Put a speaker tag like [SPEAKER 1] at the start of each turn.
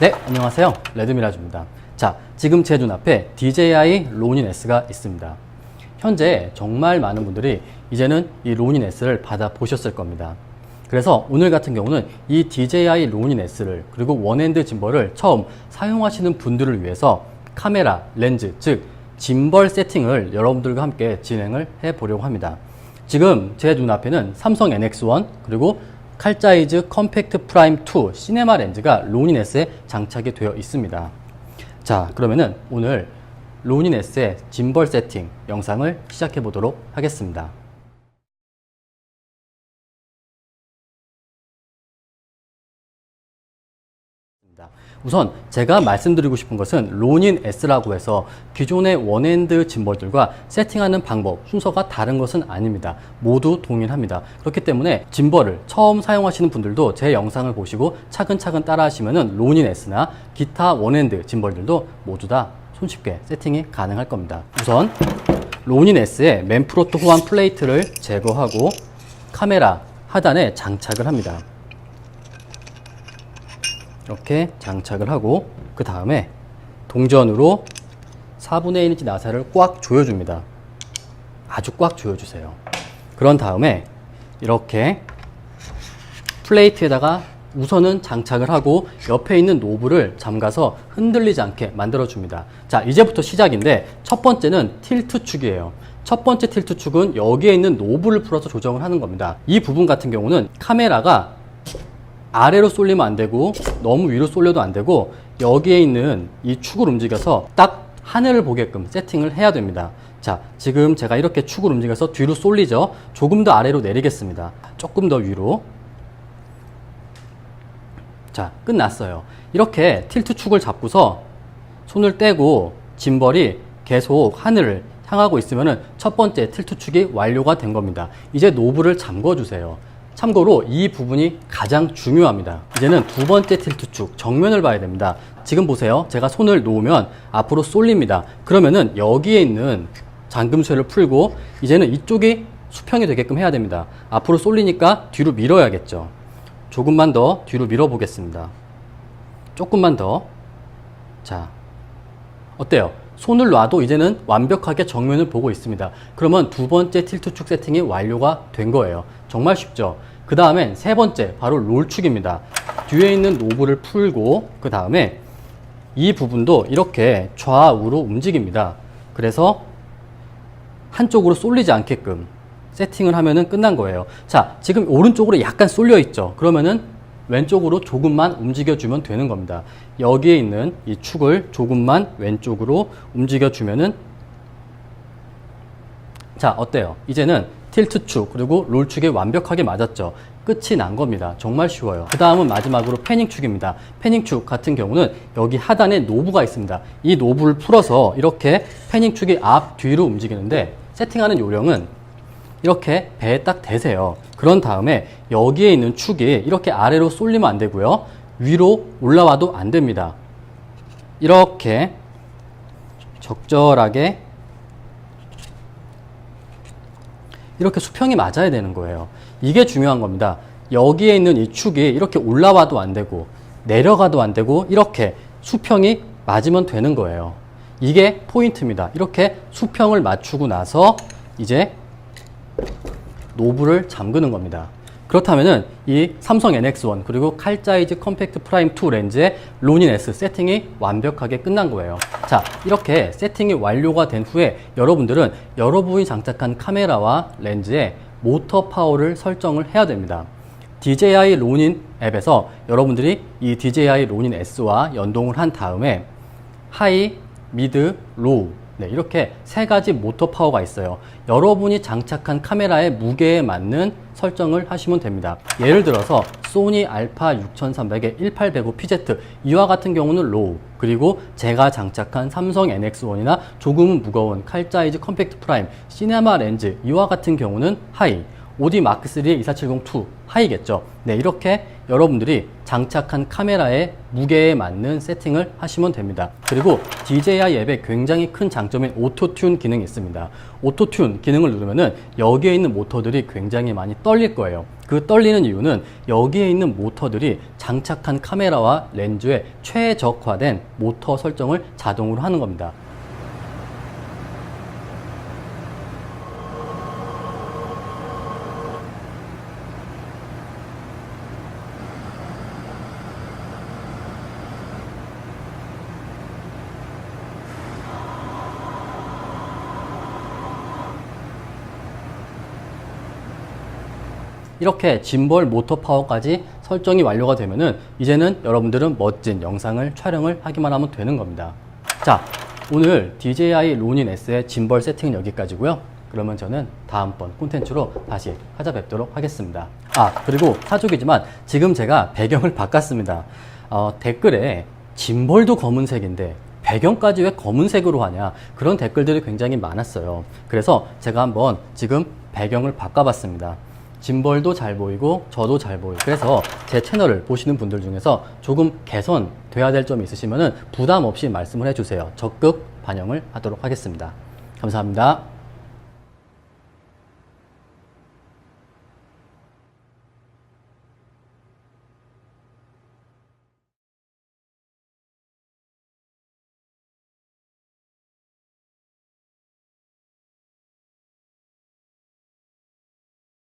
[SPEAKER 1] 네, 안녕하세요. 레드미라주입니다. 자, 지금 제 눈앞에 DJI 로닌 S가 있습니다. 현재 정말 많은 분들이 이제는 이 로닌 S를 받아 보셨을 겁니다. 그래서 오늘 같은 경우는 이 DJI 로닌 S를 그리고 원핸드 짐벌을 처음 사용하시는 분들을 위해서 카메라, 렌즈, 즉 짐벌 세팅을 여러분들과 함께 진행을 해 보려고 합니다. 지금 제 눈앞에는 삼성 NX1 그리고 칼자이즈 컴팩트 프라임 2 시네마 렌즈가 S에 장착이 되어 있습니다. 자, 그러면은 오늘 S의 짐벌 세팅 영상을 시작해 보도록 하겠습니다. 우선 제가 말씀드리고 싶은 것은 로닌 S라고 해서 기존의 원핸드 짐벌들과 세팅하는 방법, 순서가 다른 것은 아닙니다. 모두 동일합니다. 그렇기 때문에 짐벌을 처음 사용하시는 분들도 제 영상을 보시고 차근차근 따라 하시면은 로닌 S나 기타 원핸드 짐벌들도 모두 다 손쉽게 세팅이 가능할 겁니다. 우선 로닌 S의 맨프로토 호환 플레이트를 제거하고 카메라 하단에 장착을 합니다. 이렇게 장착을 하고 그 다음에 동전으로 4분의 1인치 나사를 꽉 조여줍니다. 아주 꽉 조여주세요. 그런 다음에 이렇게 플레이트에다가 우선은 장착을 하고 옆에 있는 노브를 잠가서 흔들리지 않게 만들어줍니다. 자, 이제부터 시작인데 첫 번째는 틸트 축이에요. 첫 번째 틸트 축은 여기에 있는 노브를 풀어서 조정을 하는 겁니다. 이 부분 같은 경우는 카메라가 아래로 쏠리면 안 되고 너무 위로 쏠려도 안 되고 여기에 있는 이 축을 움직여서 딱 하늘을 보게끔 세팅을 해야 됩니다. 자, 지금 제가 이렇게 축을 움직여서 뒤로 쏠리죠? 조금 더 아래로 내리겠습니다. 조금 더 위로. 자, 끝났어요. 이렇게 틸트 축을 잡고서 손을 떼고 짐벌이 계속 하늘을 향하고 있으면 첫 번째 틸트 축이 완료가 된 겁니다. 이제 노브를 잠궈 주세요. 참고로 이 부분이 가장 중요합니다. 이제는 두 번째 틸트 축 정면을 봐야 됩니다. 지금 보세요. 제가 손을 놓으면 앞으로 쏠립니다. 그러면은 여기에 있는 잠금쇠를 풀고 이제는 이쪽이 수평이 되게끔 해야 됩니다. 앞으로 쏠리니까 뒤로 밀어야겠죠. 조금만 더 뒤로 밀어 보겠습니다. 조금만 더. 자, 어때요? 손을 놔도 이제는 완벽하게 정면을 보고 있습니다. 그러면 두 번째 틸트 축 세팅이 완료가 된 거예요. 정말 쉽죠? 그 다음엔 세 번째, 바로 롤축입니다. 뒤에 있는 노브를 풀고, 그 다음에 이 부분도 이렇게 좌우로 움직입니다. 그래서 한쪽으로 쏠리지 않게끔 세팅을 하면은 끝난 거예요. 자, 지금 오른쪽으로 약간 쏠려 있죠? 그러면은 왼쪽으로 조금만 움직여주면 되는 겁니다. 여기에 있는 이 축을 조금만 왼쪽으로 움직여주면은 자, 어때요? 이제는 틸트 축 그리고 롤 축이 완벽하게 맞았죠. 끝이 난 겁니다. 정말 쉬워요. 그 다음은 마지막으로 패닝 축입니다. 패닝 축 같은 경우는 여기 하단에 노브가 있습니다. 이 노브를 풀어서 이렇게 패닝 축이 앞, 뒤로 움직이는데 세팅하는 요령은 이렇게 배에 딱 대세요. 그런 다음에 여기에 있는 축이 이렇게 아래로 쏠리면 안 되고요. 위로 올라와도 안 됩니다. 이렇게 적절하게 이렇게 수평이 맞아야 되는 거예요. 이게 중요한 겁니다. 여기에 있는 이 축이 이렇게 올라와도 안 되고 내려가도 안 되고 이렇게 수평이 맞으면 되는 거예요. 이게 포인트입니다. 이렇게 수평을 맞추고 나서 이제 노브를 잠그는 겁니다. 그렇다면은 이 삼성 NX1 그리고 칼자이즈 컴팩트 프라임 2 렌즈의 로닌 S 세팅이 완벽하게 끝난 거예요. 자, 이렇게 세팅이 완료가 된 후에 여러분들은 여러분이 장착한 카메라와 렌즈에 모터 파워를 설정을 해야 됩니다. DJI 로닌 앱에서 여러분들이 이 DJI 로닌 S와 연동을 한 다음에 하이, 미드, 로우 네, 이렇게 세 가지 모터 파워가 있어요. 여러분이 장착한 카메라의 무게에 맞는 설정을 하시면 됩니다. 예를 들어서 소니 알파 6300의 1805 PZ 이와 같은 경우는 로우 그리고 제가 장착한 삼성 NX1이나 조금은 무거운 칼자이즈 컴팩트 프라임 시네마 렌즈 이와 같은 경우는 하이 오디 마크3의 24702 하이겠죠. 네, 이렇게 여러분들이 장착한 카메라의 무게에 맞는 세팅을 하시면 됩니다. 그리고 DJI 앱에 굉장히 큰 장점인 오토튠 기능이 있습니다. 오토튠 기능을 누르면은 여기에 있는 모터들이 굉장히 많이 떨릴 거예요. 그 떨리는 이유는 여기에 있는 모터들이 장착한 카메라와 렌즈에 최적화된 모터 설정을 자동으로 하는 겁니다. 이렇게 짐벌 모터 파워까지 설정이 완료가 되면은 이제는 여러분들은 멋진 영상을 촬영을 하기만 하면 되는 겁니다. 자, 오늘 DJI 로닌 S의 짐벌 세팅은 여기까지고요. 그러면 저는 다음번 콘텐츠로 다시 찾아뵙도록 하겠습니다. 아, 그리고 사족이지만 지금 제가 배경을 바꿨습니다. 어, 댓글에 짐벌도 검은색인데 배경까지 왜 검은색으로 하냐 그런 댓글들이 굉장히 많았어요. 그래서 제가 한번 지금 배경을 바꿔봤습니다. 짐벌도 잘 보이고 저도 잘 보이고 그래서 제 채널을 보시는 분들 중에서 조금 개선돼야 될 점이 있으시면 부담 없이 말씀을 해주세요. 적극 반영을 하도록 하겠습니다. 감사합니다.